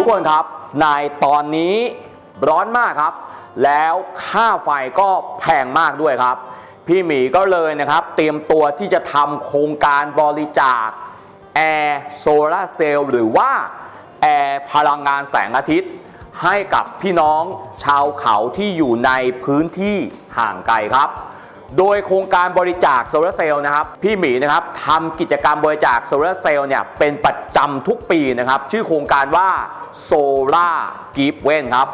ทุกคนครับในตอนนี้ร้อนมากครับ แล้วค่าไฟก็แพงมากด้วยครับ พี่หมีก็เลยนะครับ เตรียมตัวที่จะทำโครงการบริจาคแอร์โซลาเซลล์หรือว่าแอร์พลังงานแสงอาทิตย์ ให้กับพี่น้องชาวเขาที่อยู่ในพื้นที่ห่างไกลครับ โดยโครงการบริจาคโซลาร์เซลล์นะครับพี่หมีนะครับทำกิจกรรมบริจาคโซลาร์เซลล์เนี่ยเป็นประจำทุกปีนะครับชื่อโครงการว่า Solar Give w e n ครับ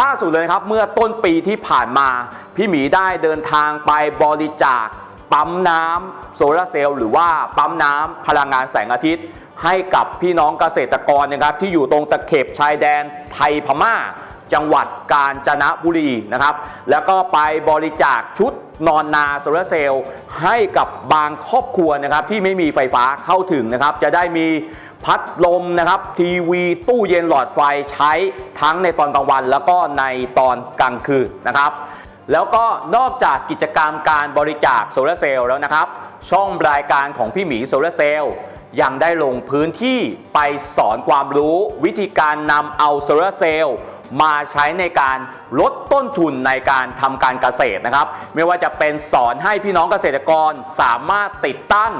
ล่าสุดเลยครับเมื่อต้นปีที่ผ่านมา พี่หมีได้เดินทางไปบริจาคปั๊มน้ำโซลาร์เซลล์หรือว่าปั๊มน้ำพลังงานแสงอาทิตย์ ให้กับพี่น้องเกษตรกรนะครับที่อยู่ตรงตะเข็บชายแดนไทยพม่า จังหวัดกาญจนบุรีนะครับแล้วก็ไปบริจาคชุด นอนนาโซลาร์เซลล์ให้กับบางครอบครัวนะครับที่ไม่มีไฟฟ้าเข้าถึงนะครับ จะได้มีพัดลมนะครับทีวีตู้เย็นหลอดไฟใช้ทั้งในตอนกลางวัน แล้วก็ในตอนกลางคืนนะครับแล้วก็นอกจากกิจกรรมการบริจาคโซลาร์เซลล์แล้วนะครับ ช่องรายการของพี่หมีโซลาร์เซลล์ยังได้ลงพื้นที่ไปสอนความรู้วิธีการนำเอาโซลาร์เซลล์ มาใช้ในการลดต้นทุนในการทำการเกษตรนะครับ ไม่ว่าจะเป็นสอนให้พี่น้องเกษตรกรสามารถติดตั้ง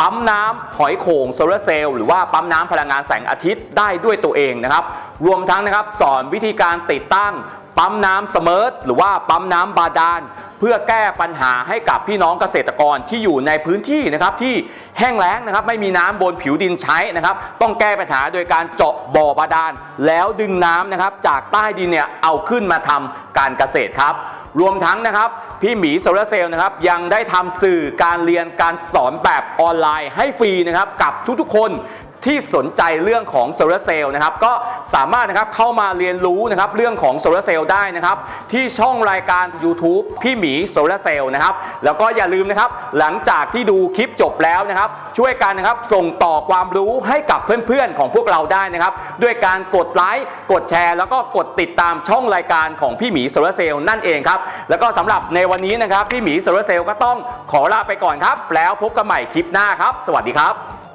ปั๊มน้ำหอยโข่งโซลาร์เซลล์หรือว่าปั๊มน้ำพลังงานแสงอาทิตย์ได้ด้วยตัวเองนะครับ รวมทั้งนะครับสอนวิธีการติดตั้งปั๊มน้ำเสมิร์ทหรือว่าปั๊มน้ำบาดาลเพื่อแก้ปัญหาให้กับพี่น้องเกษตรกรที่อยู่ในพื้นที่นะครับที่แห้งแล้งนะครับไม่มีน้ำบนผิวดินใช้นะครับ ต้องแก้ปัญหาโดยการเจาะบ่อบาดาลแล้วดึงน้ำนะครับจากใต้ดินเนี่ยเอาขึ้นมาทำการเกษตรครับ รวมทั้งนะครับ พี่หมีโซลาร์เซลล์นะครับยังได้ทำสื่อการเรียนการสอนแบบออนไลน์ให้ฟรีนะครับกับทุกๆคน ที่สนใจเรื่องของโซลาร์เซลล์นะครับก็สามารถนะครับเข้ามาเรียนรู้นะครับเรื่องของโซลาร์เซลล์ได้นะครับที่ช่องรายการ YouTube พี่หมีโซลาร์เซลล์นะครับแล้วก็อย่าลืมนะครับหลังจากที่ดูคลิปจบแล้วนะครับช่วยกันนะครับส่งต่อความรู้ให้กับเพื่อนๆของพวกเราได้นะครับด้วยการกดไลค์กดแชร์ แล้วก็กดติดตามช่องรายการของพี่หมีโซลาร์เซลล์นั่นเองครับแล้วก็สำหรับในวันนี้นะครับพี่หมีโซลาร์เซลล์ก็ต้องขอลาไปก่อนครับ แล้วพบกันใหม่คลิปหน้าครับ สวัสดีครับ